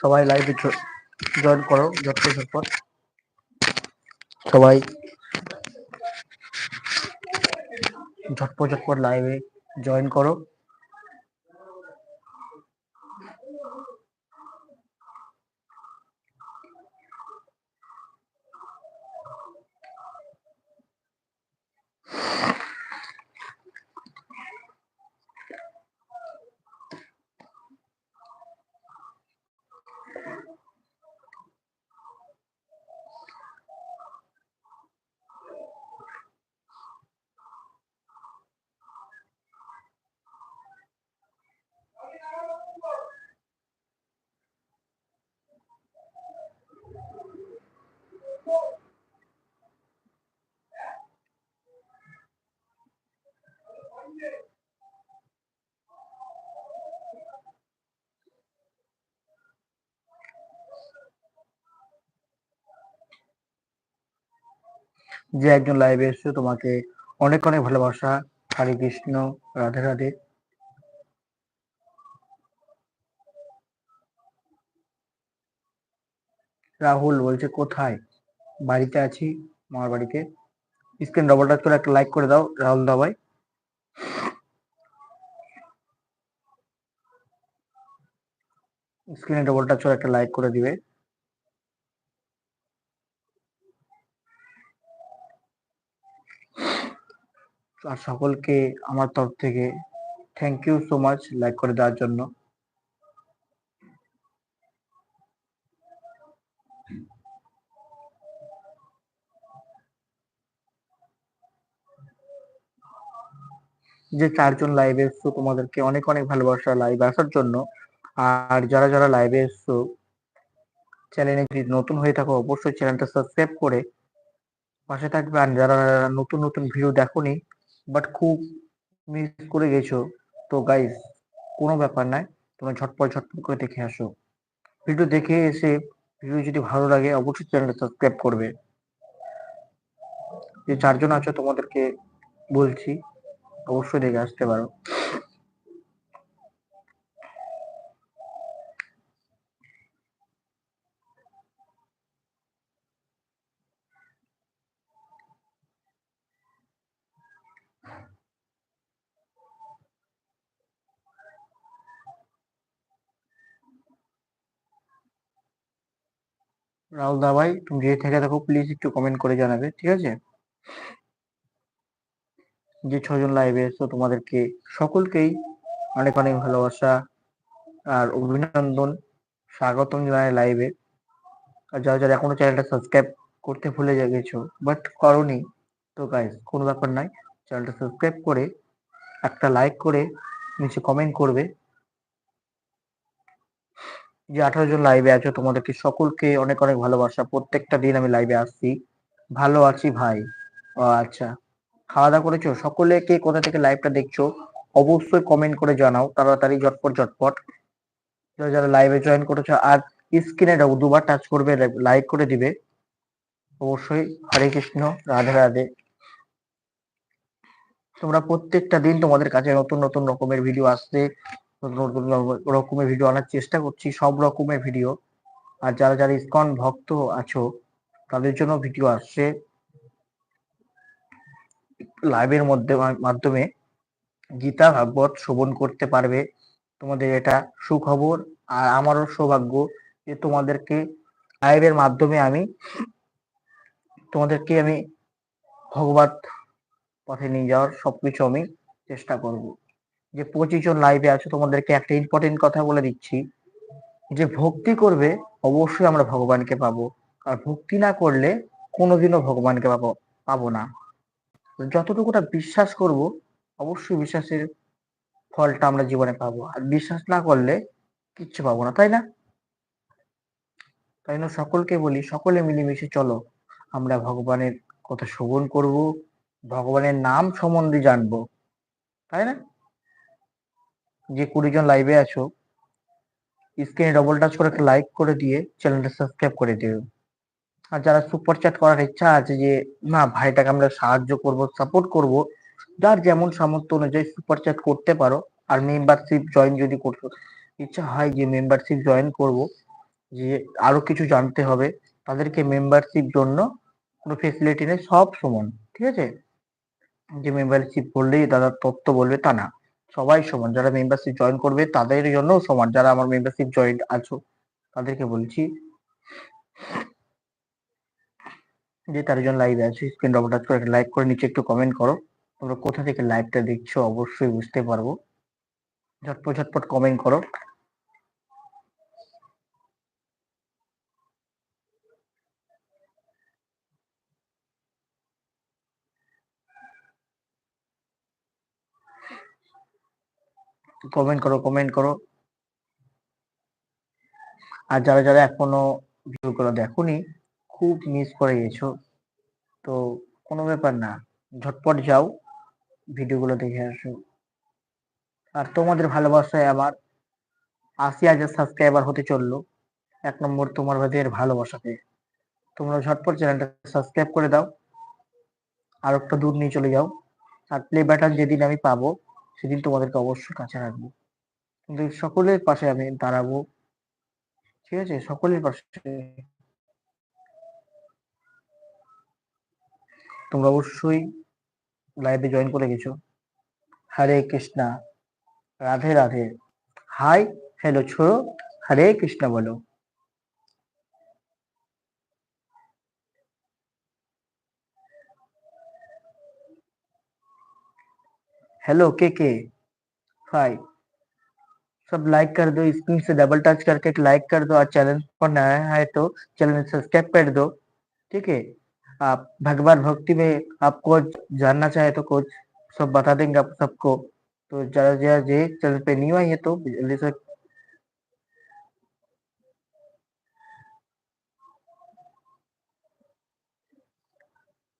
সবাই লাইভে জয়েন করো যত ঝটপট সবাই ঝটপট ঝটপট লাইভে জয়েন করো। যে একজন লাইভে এসছো, তোমাকে অনেক অনেক ভালোবাসা। হরে কৃষ্ণ, রাধে রাধে। রাহুল বলছে, কোথায়? বাড়িতে আছি, মামার বাড়িতে। স্ক্রিন ডবল টাচ করে একটা লাইক করে দাও, রাহুল দা ভাই। স্ক্রিনে ডবল টাচ করে একটা লাইক করে দিবে। আর সকলকে আমার তরফ থেকে thank you so much like করে দেওয়ার জন্য। যে চারজন লাইভে এসছো, তোমাদেরকে অনেক অনেক ভালোবাসা লাইভ আসার জন্য। আর যারা যারা লাইভে এসছো চ্যানেলে যদি নতুন হয়ে থাকো, অবশ্যই চ্যানেলটা সাবস্ক্রাইব করে পাশে থাকবে। আর যারা নতুন নতুন ভিডিও দেখোনি বাট খুব মিস করে গেছো। তো গাইস কোনো ব্যাপার নাই তোমরা ঝটপট ঝটপট করে দেখে আসো। ভিডিও দেখে এসে ভিডিও যদি ভালো লাগে, অবশ্যই চ্যানেলটা সাবস্ক্রাইব করবে। যে চারজন আছো তোমাদেরকে বলছি, অবশ্যই দেখে আসতে পারো। রাহুল দা ভাই, তুমি যে থেকে দেখো প্লিজ একটু কমেন্ট করে জানাবে, ঠিক আছে? যে ছজন লাইভে এসছো, তোমাদেরকে সকলকেই অনেক অনেক ভালোবাসা আর অভিনন্দন। স্বাগতম জানাই লাইভে আর যারা যারা এখনও চ্যানেলটা সাবস্ক্রাইব করতে ভুলে গেছো বাট করনি, তো গাইস কোনো ব্যাপার নাই। চ্যানেলটা সাবস্ক্রাইব করে একটা লাইক করে নিচে কমেন্ট করবে। যে আঠারো জন লাইভে আছো, তোমাদেরকে সকলকে অনেক অনেক ভালোবাসা। প্রত্যেকটা দিন আমি লাইভে আসছি। ভালো আছি ভাই। ও আচ্ছা। খাওয়া দাওয়া করেছ? সকলে কে কোথা থেকে লাইভটা দেখছ, অবশ্যই কমেন্ট করে জানাও। তাড়াতাড়ি, ঝটপট ঝটপট। যারা লাইভে জয়েন করেছ, আর স্ক্রিনে দুবার টাচ করবে লাইক করে দিবে। অবশ্যই। হরে কৃষ্ণ, রাধে রাধে। তোমরা প্রত্যেকটা দিন তোমাদের কাছে নতুন নতুন রকমের ভিডিও আসছে। নতুন রকমের ভিডিও আনার চেষ্টা করছি, সব রকমের ভিডিও আর যারা যারা ইসকন ভক্ত আছো, তাদের জন্য ভিডিও আসছে লাইভের মধ্যে মাধ্যমে। গীতা ভাগবত শোভন করতে পারবে। তোমাদের এটা সুখবর আর আমারও সৌভাগ্য যে তোমাদেরকে লাইভের মাধ্যমে আমি, তোমাদেরকে আমি ভগবত পথে নিয়ে যাওয়ার সবকিছু আমি চেষ্টা করব। যে পঁচিশ জন লাইভে আছে, তোমাদেরকে একটা ইম্পর্টেন্ট কথা বলে দিচ্ছি। যে ভক্তি করবে, অবশ্যই আমরা ভগবানকে পাবো। আর ভক্তি না করলে কোনোদিনও ভগবানকে পাবো পাবো না। যতটুকুটা বিশ্বাস করব, অবশ্যই বিশ্বাসের ফলটা আমরা জীবনে পাবো। আর বিশ্বাস না করলে কিচ্ছু পাবো না, তাই না? তাই না? সকলকে বলি, সকলে মিলেমিশে চলো। আমরা ভগবানের কথা শ্রবণ করব, ভগবানের নাম সম্বন্ধে জানব, তাই না? যে কুড়ি জন লাইভে আছো স্ক্রিনে ডবল টাচ করে একটা লাইক করে দিয়ে চ্যানেলটা সাবস্ক্রাইব করে দিও। আর যারা সুপার চ্যাট করার ইচ্ছা আছে যে, না, ভাইটাকে আমরা সাহায্য করব সাপোর্ট করব, যার যেমন সামর্থ্য অনুযায়ী সুপার চ্যাট করতে পারো, আর মেম্বারশিপ জয়েন যদি করতে ইচ্ছা হয় যে মেম্বারশিপ জয়েন করব, যে আরও কিছু জানতে হবে, তাদেরকে মেম্বারশিপ জন্য কোনো ফেসিলিটি নেই, সব সমান, ঠিক আছে? যে মেম্বারশিপ করলেই দাদা তথ্য বলবে তা না। সবাই সমান যারা মেম্বারশিপ জয়েন করবে তাদের জন্য সমান যারা আমার মেম্বারশিপ জয়েন আছো, তাদেরকে বলছি যে তার জন্য লাইভে আছে স্ক্রিন ডবল টাচ করে লাইক করে নিচে একটু কমেন্ট করো। তোমরা কোথা থেকে লাইভটা দেখছ অবশ্যই বুঝতে পারব। ঝটপট ঝটপট কমেন্ট করো। কমেন্ট করো কমেন্ট করো। আর যারা যারা এখনও ভিডিও ভিডিওগুলো দেখোনি, খুব মিস করে গেছো। তো কোনো ব্যাপার না, ঝটপট যাও ভিডিওগুলো দেখে আসো। আর তোমাদের ভালোবাসায় আমার আশি হাজার সাবস্ক্রাইবার হতে চলল, এক নম্বর তোমার ভাদের ভালোবাসাতে। তোমরা ঝটপট চ্যানেলটা সাবস্ক্রাইব করে দাও আর একটু দূর নিয়ে চলে যাও। আর প্লে বাটন যেদিন আমি পাবো সেদিন তোমাদেরকে অবশ্যই কাছে রাখব। কিন্তু সকলের পাশে আমি দাঁড়াবো। ঠিক আছে? সকলের পাশে। তোমরা অবশ্যই লাইভে জয়েন করে গেছো। হরে কৃষ্ণা। রাধে রাধে। হাই হ্যালো ছোড়ো। হরে কৃষ্ণ বলো। हेलो के के हाय सब लाइक कर दो स्क्रीन से डबल टच करके लाइक कर दो और चैनल पर नया है तो चैनल सब्सक्राइब कर दो, ठीक है? आप भगवान भक्ति में आपको जानना चाहे तो कुछ सब बता देंगे आप सबको। तो जरा जरा जे चैनल पे नहीं आई है तो जल्दी से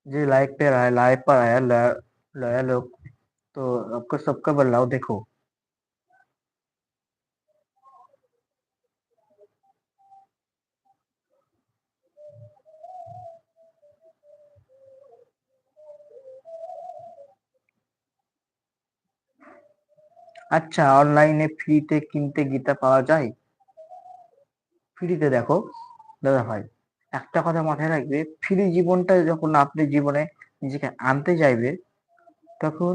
जी लाइक पे आया लाइव पर आया नया लोग। तो आपको सबका बदलाव देखो আচ্ছা অনলাইনে ফ্রিতে কিনতে গীতা পাওয়া যায় ফ্রিতে দেখো দাদা ভাই একটা কথা মাথায় রাখবে ফ্রি জীবনটা যখন আপনি জীবনে নিজেকে আনতে চাইবে তখন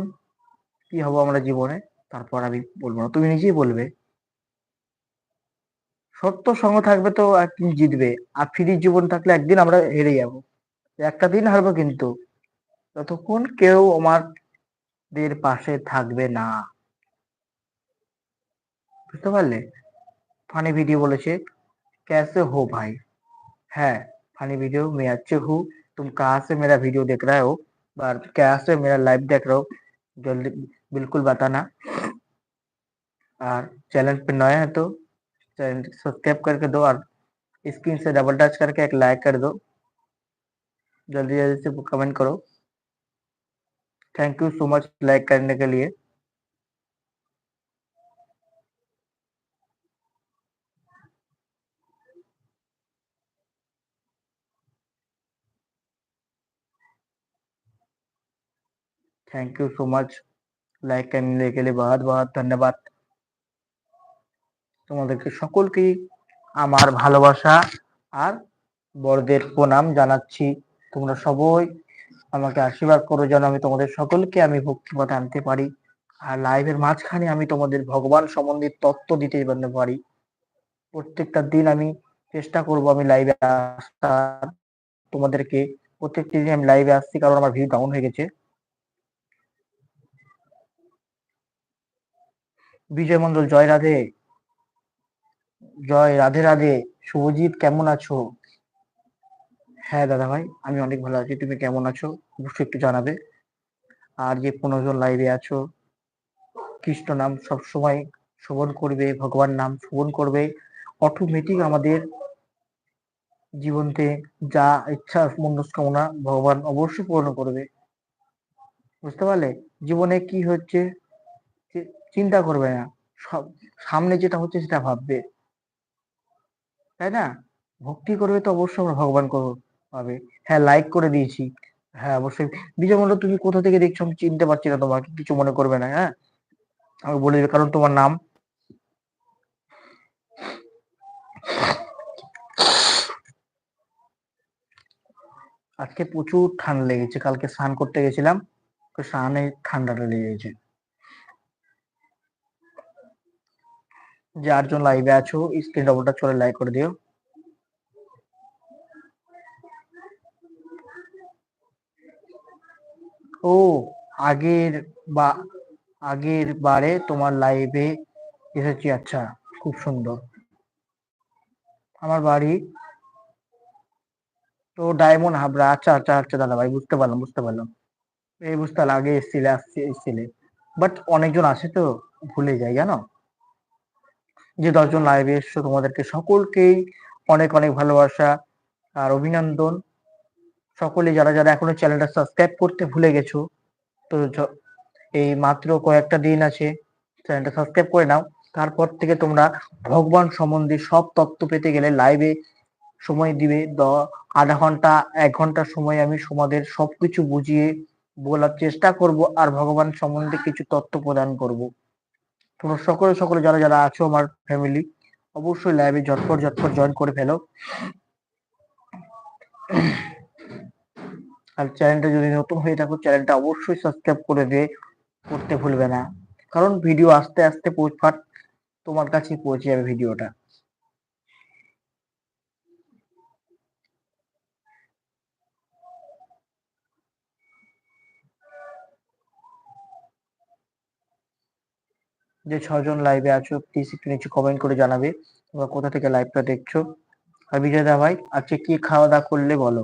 কি হবো আমরা জীবনে তারপর আমি বলবো না তুমি নিজেই বলবে সত্য সঙ্গ থাকবে তো একদিন জিতবে আর ফ্রি জীবন থাকলে একদিন আমরা হেরে যাব একটা দিন হারবো কিন্তু ততক্ষণ কেউ আমাদের পাশে থাকবে না বুঝতে পারলে ফানি ভিডিও বলেছে कैसे हो भाई है फनी वीडियो मैं अच्छे हूँ तुम कहाँ से मेरा वीडियो देख रहे हो और क्या से मेरा लाइव देख रहे हो जल्दी बिल्कुल बताना। और चैनल पे नया है तो चैनल सब्सक्राइब करके दो और स्क्रीन से डबल टच करके एक लाइक कर दो। जल्दी जल्दी से कमेंट करो। Thank you so much like करने के लिए। Thank you so much like करने के लिए बहुत बहुत ধন্যবাদ তোমাদেরকে সকলকেই আমার ভালোবাসা আর বড়দের প্রণাম জানাচ্ছি তোমরা সবাই আমাকে আশীর্বাদ করো যেন আমি তোমাদের সকলকে আমি ভক্তিপথে আনতে পারি আর লাইভের মাঝখানে আমি তোমাদের ভগবান সম্বন্ধে তত্ত্ব দিতে পারতে পারি প্রত্যেকটা দিন আমি চেষ্টা করব আমি লাইভে আসার তোমাদেরকে প্রত্যেকটি দিন আমি লাইভে আসছি কারণ আমার ভিউ ডাউন হয়ে গেছে বিজয় মন্ডল জয় রাধে। জয় রাধে রাধে। শুভজিৎ, কেমন আছো? হ্যাঁ দাদা ভাই, আমি অনেক ভালো আছি। তুমি কেমন আছো? অবশ্যই একটু জানাবে। আর যে পনেরো জন লাইভে আছো, কৃষ্ণ নাম সব সময় শ্রবণ করবে, ভগবান নাম শ্রবণ করবে। অটোমেটিক আমাদের জীবনতে যা ইচ্ছা, মনস্কামনা ভগবান অবশ্যই পূরণ করবে। বুঝতে পারলে? জীবনে কি হচ্ছে? চিন্তা করবে না। সব, সামনে যেটা হচ্ছে সেটা ভাববে। তাই না? ভক্তি করবে তো অবশ্যই আমরা ভগবান করব, পাবে। হ্যাঁ লাইক করে দিয়েছি। হ্যাঁ অবশ্যই। বিজয় মন্ডল তুমি কোথা থেকে দেখছ? আমি চিনতে পারছি না তোমাকে, কিছু মনে করবে না হ্যাঁ? আমি বলে দেবে, কারণ তোমার নাম। আজকে প্রচুর ঠান্ডা লেগেছে, কালকে স্নান করতে গেছিলাম স্নানে ঠান্ডাটা লেগেছে। যে আটজন লাইভে আছো স্ক্রিন ডবলটা চলে লাইক করে দিও। ও, আগের বা, আগের বারে তোমার লাইভে এসেছি আচ্ছা খুব সুন্দর। আমার বাড়ি, তো ডায়মন্ড হাবড়া আচ্ছা আচ্ছা আচ্ছা দাদা ভাই, বুঝতে পারলাম বুঝতে পারলাম। এই বুঝতে পারলাম আগে এসছিলে, আসছে, এসছিলে। বাট অনেকজন আছে তো, ভুলে যাই, জানো? যে দশজন লাইভে এসছো, তোমাদেরকে সকলকেই অনেক অনেক ভালোবাসা আর অভিনন্দন। সকলে যারা যারা এখনও চ্যানেলটা সাবস্ক্রাইব করতে ভুলে গেছো, তো এই মাত্র কয়েকটা দিন আছে চ্যানেলটা সাবস্ক্রাইব করে নাও। তারপর থেকে তোমরা ভগবান সম্বন্ধে সব তত্ত্ব পেতে গেলে লাইভে সময় দিবে। দ, আধা ঘণ্টা, এক ঘণ্টা সময় আমি তোমাদের সবকিছু বুঝিয়ে বলার চেষ্টা করব আর ভগবান সম্বন্ধে কিছু তত্ত্ব প্রদান করব। তোমরা সকলে সকলে যারা যারা আছো আমার ফ্যামিলি অবশ্যই লাইভে ঝটপট ঝটপট জয়েন করে ফেলো। আর চ্যানেলটা যদি নতুন হয়ে থাকো চ্যানেলটা অবশ্যই সাবস্ক্রাইব করে দিয়ে করতে ভুলবে না। কারণ ভিডিও আস্তে আস্তে পৌঁছাট তোমার কাছে পৌঁছে যাবে ভিডিওটা যে ছজন লাইভে আছো প্লিজ একটু নিচে কমেন্ট করে জানাবে, তোমরা কোথা থেকে লাইভটা দেখছ। আর বিজয় দা ভাই, আজকে কি খাওয়া দাওয়া করলে বলো?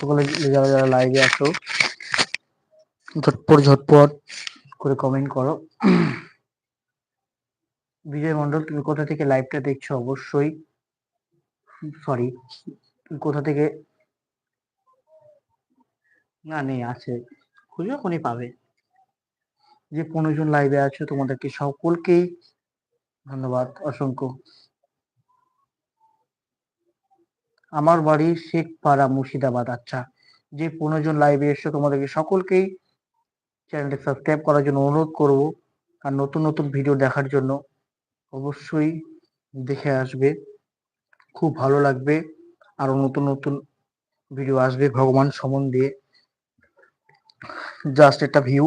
সকলে যারা যারা লাইভে আছো, ঝটপট ঝটপট করে কমেন্ট করো। বিজয় মন্ডল তুমি কোথা থেকে লাইভটা দেখছ? অবশ্যই সরি কোথা থেকে? না, নেই, আছে। খুঁজে, এখনই পাবে। যে পনেরো জন লাইভে আছো, তোমাদেরকে সকলকেই ধন্যবাদ, অসংখ্য। আমার বাড়ি শেখপাড়া মুর্শিদাবাদ। আচ্ছা যে জন লাইভে এসছো তোমাদেরকে সকলকেই চ্যানেলটি সাবস্ক্রাইব করার জন্য অনুরোধ করব। আর নতুন নতুন ভিডিও দেখার জন্য অবশ্যই দেখে আসবে। খুব ভালো লাগবে। আরও নতুন নতুন ভিডিও আসবে ভগবান সম্বন্ধে জাস্ট একটা ভিউ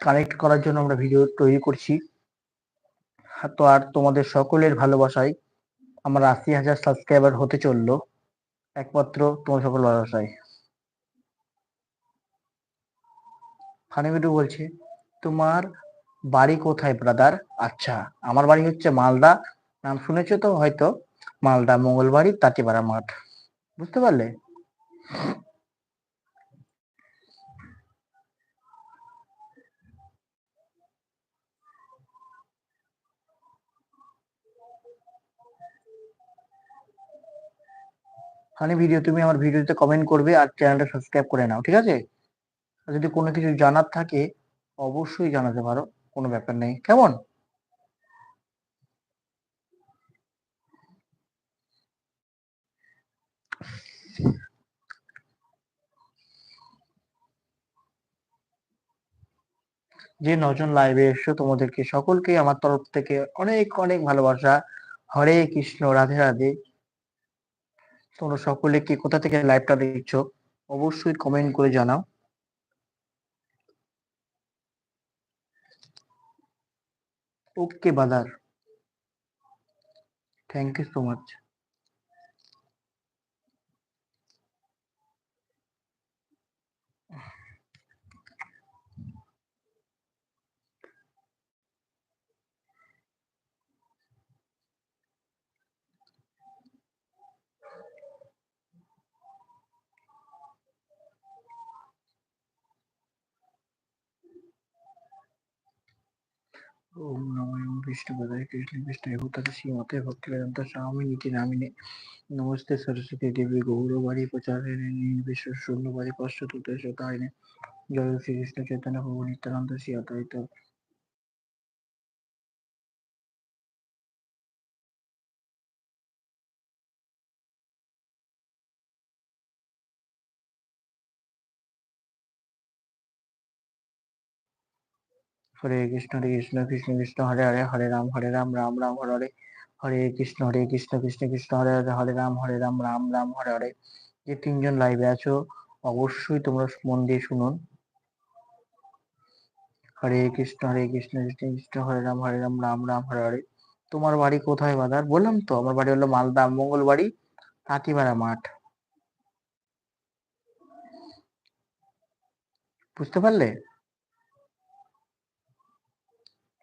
কানেক্ট করার জন্য আমরা ভিডিও তৈরি করছি। তো আর তোমাদের সকলের ভালোবাসায় আমার আশি হাজার সাবস্ক্রাইবার হতে চলল, একমাত্র তোমার সকল ভালোবাসায় ফানি ভিডিও বলছে, তোমার বাড়ি কোথায় ব্রাদার আচ্ছা আমার বাড়ি হচ্ছে মালদা। নাম শুনেছো তো হয়তো? মালদা মঙ্গলবাড়ি তাঁতিপাড়া মাঠ। বুঝতে পারলে? ফানি ভিডিও তুমি আমার ভিডিওতে কমেন্ট করবে আর চ্যানেলটা সাবস্ক্রাইব করে নাও, ঠিক আছে? আর যদি কোনো কিছু জানার থাকে, অবশ্যই জানাতে পারো, কোনো ব্যাপার নেই, কেমন? যে নজন লাইভে এসছো, তোমাদেরকে সকলকে আমার তরফ থেকে অনেক অনেক ভালোবাসা। হরে কৃষ্ণ, রাধে রাধে। তোমরা সকলে কে কোথা থেকে লাইভটা দেখছ, অবশ্যই কমেন্ট করে জানাও। Okay brother. Thank you so much Om নমো ওম বিষ্ণু পদায় কৃষ্ণ বিষ্ণু ভূতাতে শ্রীমতে ভক্তি বেদান্ত স্বামী নীতি নামিনে। নমস্তে সরস্বতী দেবী গৌরবারী প্রচারিণী নির্বিশ্ব শূন্যবারী পশ্চাতুতে শতায়নে জয় শ্রীকৃষ্ণ চৈতন্য প্রভু হরে কৃষ্ণ হরে কৃষ্ণ কৃষ্ণ কৃষ্ণ, হরে হরে হরে রাম হরে রাম রাম রাম, হরে হরে। হরে কৃষ্ণ হরে কৃষ্ণ কৃষ্ণ কৃষ্ণ, হরে হরে হরে রাম হরে রাম রাম রাম, হরে হরে। যে তিনজন লাইভে আছো, অবশ্যই তোমরা মন দিয়ে শুনুন। হরে কৃষ্ণ হরে কৃষ্ণ কৃষ্ণ কৃষ্ণ, হরে রাম হরে রাম রাম রাম, হরে হরে। তোমার বাড়ি কোথায় বাদার? বললাম তো, আমার বাড়ি হলো মালদা, মঙ্গল বাড়ি হাতিমারা মাঠ। বুঝতে পারলে?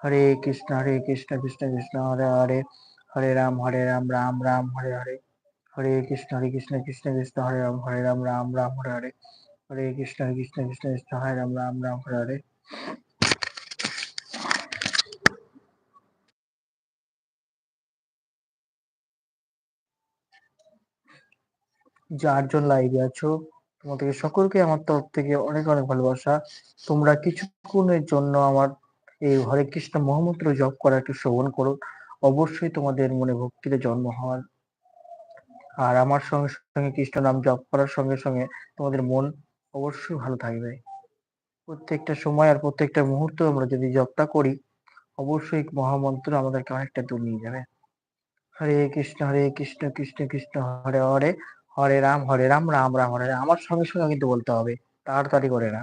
হরে কৃষ্ণ হরে কৃষ্ণ কৃষ্ণ কৃষ্ণ, হরে হরে হরে রাম হরে রাম রাম রাম, হরে হরে। হরে কৃষ্ণ হরে কৃষ্ণ কৃষ্ণ কৃষ্ণ, হরে রাম হরে রাম রাম রাম, হরে হরে। হরে কৃষ্ণ হরে কৃষ্ণ কৃষ্ণ কৃষ্ণ, হরে রাম রাম রাম, হরে হরে। চারজন লাইভে আছো তোমাদের সকলকে আমার তরফ থেকে অনেক অনেক ভালোবাসা। তোমরা কিছুক্ষণের জন্য আমার এই হরে কৃষ্ণ মহামন্ত্র জপ করা, একটু শ্রবণ করো। অবশ্যই তোমাদের মনে ভক্তিতে জন্ম হওয়ার। আর আমার সঙ্গে সঙ্গে কৃষ্ণ নাম জপ করার সঙ্গে সঙ্গে তোমাদের মন অবশ্যই ভালো থাকবে। প্রত্যেকটা সময় আর প্রত্যেকটা মুহূর্ত আমরা যদি জপটা করি, অবশ্যই মহামন্ত্র আমাদেরকে অনেকটা দূর নিয়ে যাবে। হরে কৃষ্ণ হরে কৃষ্ণ কৃষ্ণ কৃষ্ণ, হরে হরে হরে রাম হরে রাম রাম রাম, হরে রাম। আমার সঙ্গে সঙ্গে কিন্তু বলতে হবে, তাড়াতাড়ি করে না।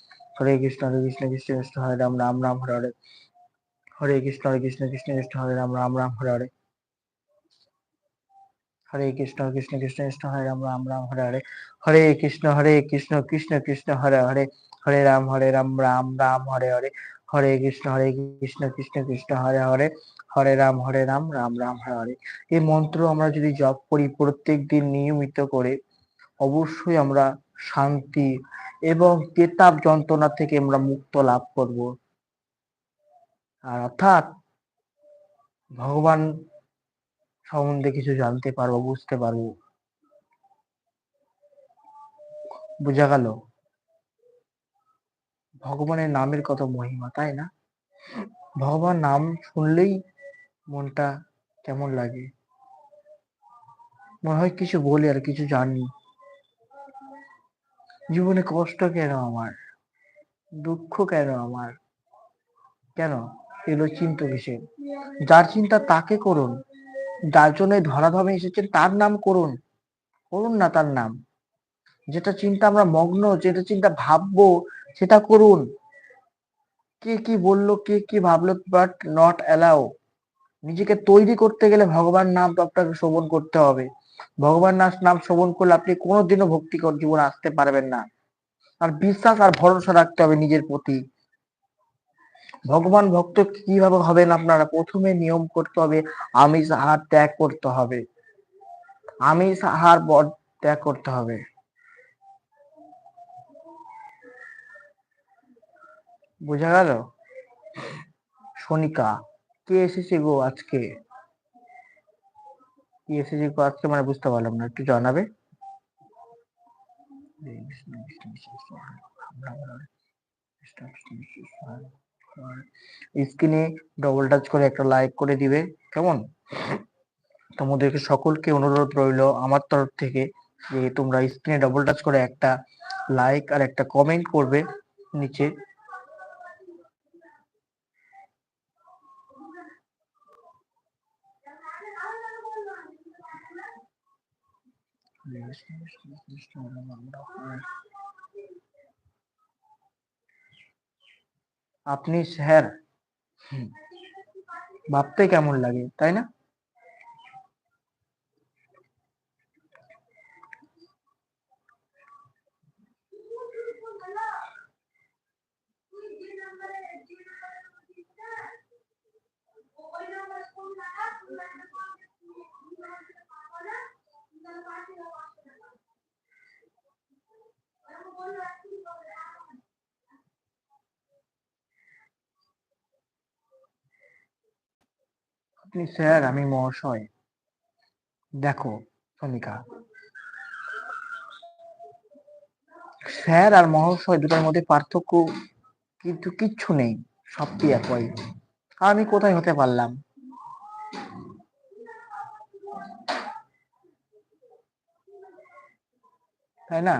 হরে কৃষ্ণ হরে কৃষ্ণ কৃষ্ণ কৃষ্ণ হরে রাম রাম রাম হরে হরে হরে কৃষ্ণ হরে কৃষ্ণ কৃষ্ণ কৃষ্ণ হরে রাম রাম রাম হরে হরে হরে কৃষ্ণ কৃষ্ণ কৃষ্ণ কৃষ্ণ হরে রাম রাম রাম হরে হরে হরে কৃষ্ণ হরে কৃষ্ণ কৃষ্ণ কৃষ্ণ হরে হরে হরে রাম হরে রাম রাম রাম হরে হরে হরে কৃষ্ণ হরে কৃষ্ণ কৃষ্ণ কৃষ্ণ হরে হরে হরে রাম হরে রাম রাম রাম হরে হরে এই মন্ত্র আমরা যদি জপ করি প্রত্যেক দিন নিয়মিত করে অবশ্যই আমরা শান্তি এবং তেতাব যন্ত্রণা থেকে আমরা মুক্ত লাভ করব। আর অর্থাৎ ভগবান সম্বন্ধে কিছু জানতে পারব, বুঝতে পারব। বোঝা গেল? ভগবানের নামের কত মহিমা, তাই না? ভগবান নাম শুনলেই মনটা কেমন লাগে? মনে হয় কিছু বলি আর কিছু জানি। জীবনে কষ্ট কেন আমার? দুঃখ কেন আমার? কেন? এগুলো চিন্তা কিসের যার চিন্তা তাকে করুন। যার জন্য ধরাধামে এসেছেন তার নাম করুন। করুন না তার নাম। যেটা চিন্তা আমরা মগ্ন, যেটা চিন্তা ভাববো, সেটা করুন। কে কি বলল, কে কি ভাবলো বাট নট অ্যালাউ নিজেকে তৈরি করতে গেলে ভগবান নাম তো আপনাকে শ্রবণ করতে হবে। ভগবান নাম নাম শ্রবণ করলে আপনি কোনোদিনও ভক্তিকর জীবন আসতে পারবেন না। আর বিশ্বাস আর ভরসা রাখতে হবে নিজের প্রতি। ভগবান ভক্ত কীভাবে হবেন আপনারা? প্রথমে নিয়ম করতে হবে, আমিষ আহার ত্যাগ করতে হবে। আমিষ আহার ত্যাগ করতে হবে। বোঝা গেল? সনিকা কে এসেছে গো আজকে? এসেছে গো আজকে মানে বুঝতে পারলাম না, একটু জানাবে? স্ক্রিনে ডবল টাচ করে একটা লাইক করে দিবে, কেমন? তোমাদেরকে সকলকে অনুরোধ রইল আমার তরফ থেকে যে তোমরা স্ক্রিনে ডবল টাচ করে একটা লাইক আর একটা কমেন্ট করবে নিচে। আপনি স্যার ভাবতে কেমন লাগে তাই না? আপনি স্যার, আমি মহাশয়। দেখো, সনিকা। স্যার আর মহাশয় দুটার মধ্যে পার্থক্য কিন্তু কিচ্ছু নেই, সবটি একই। আমি কোথায় হতে পারলাম? তাই না?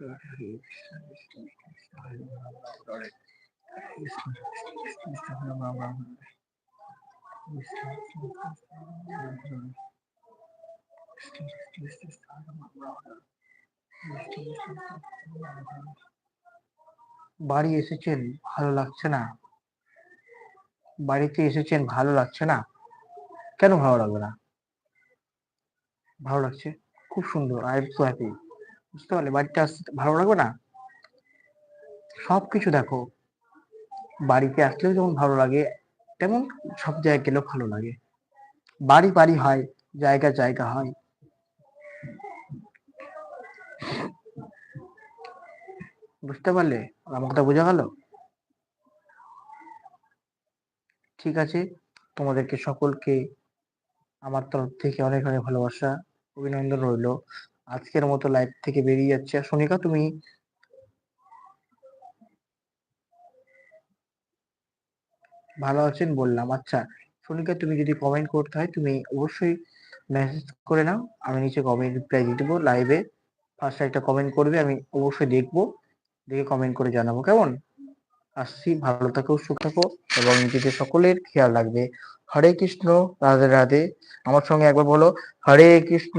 বাড়ি এসেছেন, ভালো লাগছে না? বাড়িতে এসেছেন, ভালো লাগছে না? কেন ভালো লাগবে না? ভালো লাগছে? খুব সুন্দর, আই এম সো হ্যাপি। বুঝতে পারলে? বাড়িতে আসতে ভালো লাগবে না? সবকিছু দেখো। বাড়িতে আসলেও যেমন ভালো লাগে, তেমন সব জায়গায় গেলেও ভালো লাগে। বাড়ি বাড়ি হয়, জায়গা জায়গা হয়। বুঝতে পারলে? আমার কথা বোঝা গেল? ঠিক আছে, তোমাদেরকে সকলকে আমার তরফ থেকে অনেক অনেক ভালোবাসা, অভিনন্দন রইল। আজকের মতো লাইভ থেকে বেরিয়ে যাচ্ছে। আর সোনিকা, তুমি ভালো আছেন বললাম। আচ্ছা সোনিকা, তুমি যদি কমেন্ট করতে হয়, তুমি অবশ্যই মেসেজ করে নাও। আমি নিচে কমেন্ট রিপ্লাই দিয়ে দেবো লাইভে ফার্স্ট একটা কমেন্ট করবে, আমি অবশ্যই দেখব। দেখে কমেন্ট করে জানাব। কেমন? আসছি, ভালো থাকো সুখ থাকো এবং নিজেদের সকলের খেয়াল রাখবে। হরে কৃষ্ণ, রাধে রাধে। আমার সঙ্গে একবার বলো, হরে কৃষ্ণ।